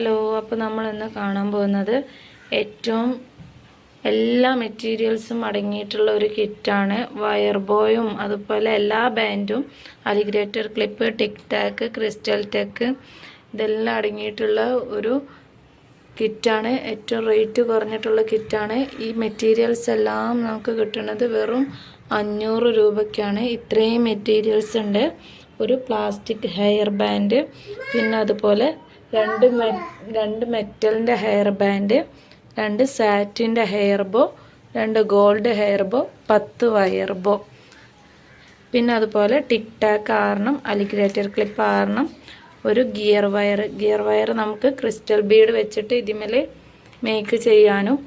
Hello അപ്പോൾ നമ്മൾ ഇന്ന് കാണാൻ പോകുന്നത് ഏറ്റവും എല്ലാ മെറ്റീരിയൽസും അടങ്ങിയിട്ടുള്ള ഒരു കിറ്റാണ്. വയർ ബോയും അതുപോലെ എല്ലാ ബാൻഡും alligator clip tic tac crystal tech ഇതെല്ലാം അടങ്ങിയിട്ടുള്ള ഒരു കിറ്റാണ്. ഏറ്റവും റേറ്റ് കുറഞ്ഞിട്ടുള്ള കിറ്റാണ്. ഈ മെറ്റീരിയൽസ് എല്ലാം നമുക്ക് കിട്ടുന്നത് വെറും അഞ്ഞൂറ് രൂപയ്ക്കാണ്. ഇത്രയും മെറ്റീരിയൽസ് ഉണ്ട്. ഒരു പ്ലാസ്റ്റിക് ഹെയർ ബാൻഡ് പിന്നെ അതുപോലെ രണ്ട് മെ രണ്ട് മെറ്റലിന്റെ ഹെയർ ബാൻഡ് രണ്ട് സാറ്റിന്റെ ഹെയർ ബോ രണ്ട് ഗോൾഡ് ഹെയർ ബോ പത്ത് വയർ ബോ പിന്നെ അതുപോലെ ടിക് ടാക്ക് ആറണം അലിഗ്രേറ്റർ ക്ലിപ്പ് ആറണം ഒരു ഗിയർ വയർ ഗിയർ വയർ നമുക്ക് ക്രിസ്റ്റൽ ബീഡ് വെച്ചിട്ട് ഇതിമേൽ മേക്ക് ചെയ്യാനും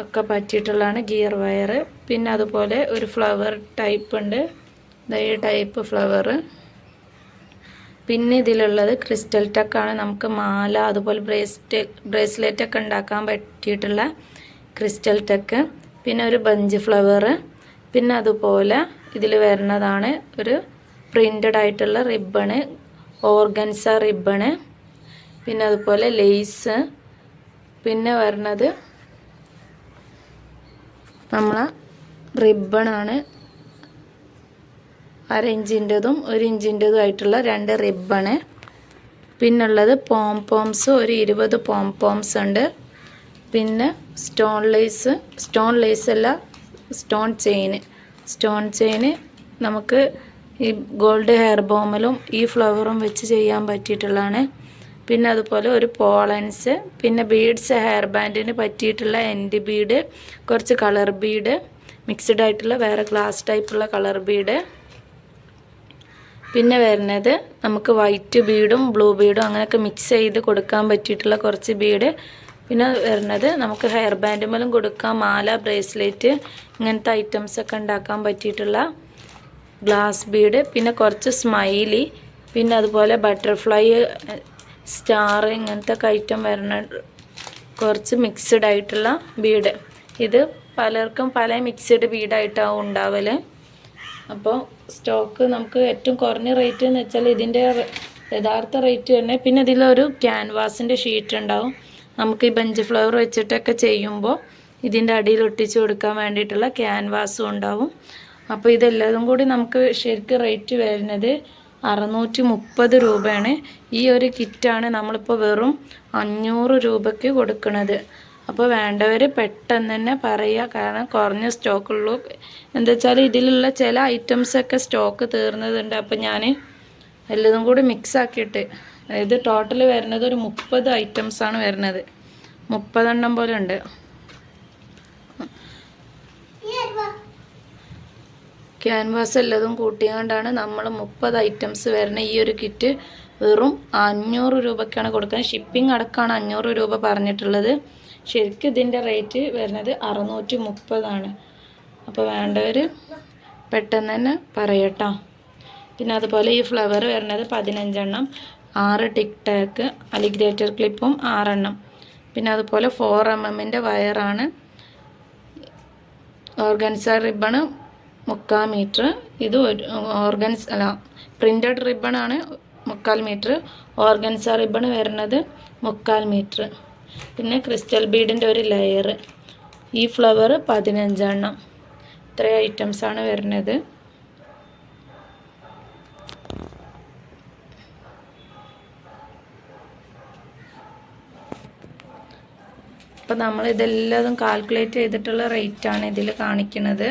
ഒക്കെ പറ്റിയിട്ടുള്ളതാണ് ഗിയർ വയർ പിന്നെ അതുപോലെ ഒരു ഫ്ലവർ ടൈപ്പ് ഉണ്ട്. ഈ ടൈപ്പ് ഫ്ലവർ പിന്നെ ഇതിലുള്ളത് ക്രിസ്റ്റൽ ടക്കാണ് നമുക്ക് മാല അതുപോലെ ബ്രേസ്ലെ ബ്രേസ്ലെറ്റ് ഒക്കെ ഉണ്ടാക്കാൻ പറ്റിയിട്ടുള്ള ക്രിസ്റ്റൽ ടക്ക് പിന്നെ ഒരു ബഞ്ച് ഫ്ലവർ പിന്നെ അതുപോലെ ഇതിൽ വരുന്നതാണ് ഒരു പ്രിന്റഡ് ആയിട്ടുള്ള റിബണ് ഓർഗൻസ റിബണ് പിന്നെ അതുപോലെ ലേസ് പിന്നെ വരുന്നത് നമ്മളെ റിബണാണ് അര ഇഞ്ചിന്റെതും ഒരു ഇഞ്ചിന്റെതും ആയിട്ടുള്ള രണ്ട് റിബണ്. പിന്നുള്ളത് പോം പോംസ് ഒരു ഇരുപത് പോം പോംസ് ഉണ്ട്. പിന്നെ സ്റ്റോൺ ലേസ് സ്റ്റോൺ ലേസ് അല്ല സ്റ്റോൺ ചെയിന് സ്റ്റോൺ ചെയിന് നമുക്ക് ഈ ഗോൾഡ് ഹെയർ ബോമലും ഈ ഫ്ലവറും വെച്ച് ചെയ്യാൻ പറ്റിയിട്ടുള്ളതാണ്. പിന്നെ അതുപോലെ ഒരു പോളൻസ് പിന്നെ ബീഡ്സ് ഹെയർ ബാൻഡിന് പറ്റിയിട്ടുള്ള എൻഡ് ബീഡ് കുറച്ച് കളർ ബീഡ് മിക്സ്ഡ് ആയിട്ടുള്ള വേറെ ഗ്ലാസ് ടൈപ്പുള്ള കളർ ബീഡ്. പിന്നെ വരുന്നത് നമുക്ക് വൈറ്റ് ബീഡും ബ്ലൂ ബീഡും അങ്ങനെയൊക്കെ മിക്സ് ചെയ്ത് കൊടുക്കാൻ പറ്റിയിട്ടുള്ള കുറച്ച് ബീഡ് പിന്നെ വരുന്നത് നമുക്ക് ഹെയർ ബാൻഡ് മേലും കൊടുക്കാം. മാല ബ്രേസ്ലെറ്റ് ഇങ്ങനത്തെ ഐറ്റംസ് ഒക്കെ ഉണ്ടാക്കാൻ പറ്റിയിട്ടുള്ള ഗ്ലാസ് ബീഡ് പിന്നെ കുറച്ച് സ്മൈലി പിന്നെ അതുപോലെ ബട്ടർഫ്ലൈ സ്റ്റാർ ഇങ്ങനത്തെ ഐറ്റം വരുന്ന കുറച്ച് മിക്സ്ഡ് ആയിട്ടുള്ള ബീഡ് ഇത് പലർക്കും പല മിക്സ്ഡ് ബീഡായിട്ടാവും ഉണ്ടാവൽ അപ്പോൾ സ്റ്റോക്ക് നമുക്ക് ഏറ്റവും കുറഞ്ഞ റേറ്റ് എന്ന് വെച്ചാൽ ഇതിന്റെ യഥാർത്ഥ റേറ്റ് തന്നെ. പിന്നെ ഇതിലൊരു ക്യാൻവാസിന്റെ ഷീറ്റ് ഉണ്ടാവും. നമുക്ക് ഈ ബഞ്ച് ഫ്ലവർ വെച്ചിട്ടൊക്കെ ചെയ്യുമ്പോൾ ഇതിന്റെ അടിയിൽ ഒട്ടിച്ച് കൊടുക്കാൻ വേണ്ടിയിട്ടുള്ള ക്യാൻവാസും ഉണ്ടാവും. അപ്പോൾ ഇതെല്ലാതും കൂടി നമുക്ക് ശരിക്കും റേറ്റ് വരുന്നത് അറുന്നൂറ്റി മുപ്പത് രൂപയാണ്. ഈ ഒരു കിറ്റാണ് നമ്മളിപ്പോൾ വെറും അഞ്ഞൂറ് രൂപയ്ക്ക് കൊടുക്കുന്നത് അപ്പോൾ വേണ്ടവർ പെട്ടെന്ന് തന്നെ പറയുക. കാരണം കുറഞ്ഞ സ്റ്റോക്കുള്ളൂ. എന്താ വെച്ചാൽ ഇതിലുള്ള ചില ഐറ്റംസൊക്കെ സ്റ്റോക്ക് തീർന്നതുണ്ട്. അപ്പോൾ ഞാൻ എല്ലതും കൂടി മിക്സ് ആക്കിയിട്ട് അതായത് ടോട്ടൽ വരുന്നത് ഒരു മുപ്പത് ഐറ്റംസാണ് വരുന്നത്. മുപ്പതെണ്ണം പോലെ ഉണ്ട്. ക്യാൻവാസ് എല്ലതും കൂട്ടിയാണ്ടാണ് നമ്മൾ മുപ്പത് ഐറ്റംസ് വരുന്ന ഈ ഒരു കിറ്റ് വെറും അഞ്ഞൂറ് രൂപയ്ക്കാണ് കൊടുക്കുന്നത്. ഷിപ്പിംഗ് അടക്കമാണ് അഞ്ഞൂറ് രൂപ പറഞ്ഞിട്ടുള്ളത്. ശരിക്കും ഇതിന്റെ റേറ്റ് വരുന്നത് അറുന്നൂറ്റി മുപ്പതാണ് അപ്പോൾ വേണ്ടവർ പെട്ടെന്ന് തന്നെ പറയട്ടോ. പിന്നെ അതുപോലെ ഈ ഫ്ലവർ വരുന്നത് പതിനഞ്ചെണ്ണം ആറ് ടിക് ടാക്ക് അലിഗ്രേറ്റർ ക്ലിപ്പും ആറെണ്ണം. പിന്നെ അതുപോലെ ഫോർ എം എമ്മിന്റെ വയറാണ്. ഓർഗൻസ റിബണ് മുക്കാൽ മീറ്റർ. ഇത് ഒരു ഓർഗൻസ് അല്ല പ്രിന്റഡ് റിബണാണ് മുക്കാൽ മീറ്റർ. ഓർഗൻസ റിബൺ വരുന്നത് മുക്കാൽ മീറ്റർ. പിന്നെ ക്രിസ്റ്റൽ ബീഡിന്റെ ഒരു ലെയർ ഈ ഫ്ലവർ പതിനഞ്ചെണ്ണം. ഇത്രയും ഐറ്റംസാണ് വരുന്നത്. അപ്പം നമ്മൾ ഇതെല്ലാം കാൽക്കുലേറ്റ് ചെയ്തിട്ടുള്ള റേറ്റാണ് ഇതിൽ കാണിക്കുന്നത്.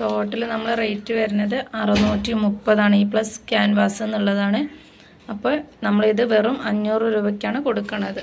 ടോട്ടൽ നമ്മൾ റേറ്റ് വരുന്നത് അറുന്നൂറ്റി മുപ്പതാണ് ഈ പ്ലസ് ക്യാൻവാസ് എന്നുള്ളതാണ്. അപ്പോൾ നമ്മളിത് വെറും അഞ്ഞൂറ് രൂപയ്ക്കാണ് കൊടുക്കുന്നത്